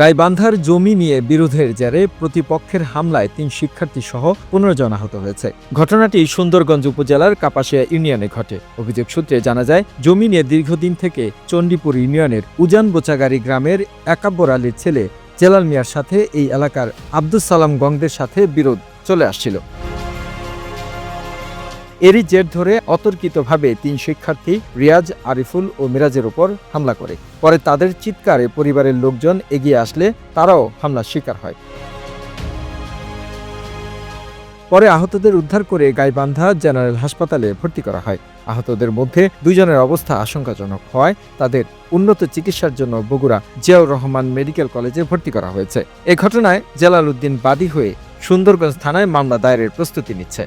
গাইবান্ধার জমি নিয়ে বিরোধের জেরে প্রতিপক্ষের হামলায় তিন শিক্ষার্থী সহ পনেরো জন আহত হয়েছে। ঘটনাটি সুন্দরগঞ্জ উপজেলার কাপাসিয়া ইউনিয়নে ঘটে। অভিযোগ সূত্রে জানা যায়, জমি নিয়ে দীর্ঘদিন থেকে চণ্ডীপুর ইউনিয়নের উজান বোচাগারি গ্রামের একাব্বর আলীর ছেলে জেলাল মিয়ার সাথে এই এলাকার আব্দুল সালাম গংদের সাথে বিরোধ চলে আসছিল। এরই জের ধরে অতর্কিতভাবে তিন শিক্ষার্থী রিয়াজ, আরিফুল ও মিরাজের ওপর হামলা করে। পরে তাদের চিৎকারে পরিবারের লোকজন এগিয়ে আসলে তারাও হামলার শিকার হয়। পরে আহতদের উদ্ধার করে গাইবান্ধা জেনারেল হাসপাতালে ভর্তি করা হয়। আহতদের মধ্যে দুইজনের অবস্থা আশঙ্কাজনক হওয়ায় তাদের উন্নত চিকিৎসার জন্য বগুড়া জিয়াউর রহমান মেডিকেল কলেজে ভর্তি করা হয়েছে। এ ঘটনায় জেলাল উদ্দিন বাদী হয়ে সুন্দরগঞ্জ থানায় মামলা দায়েরের প্রস্তুতি নিচ্ছে।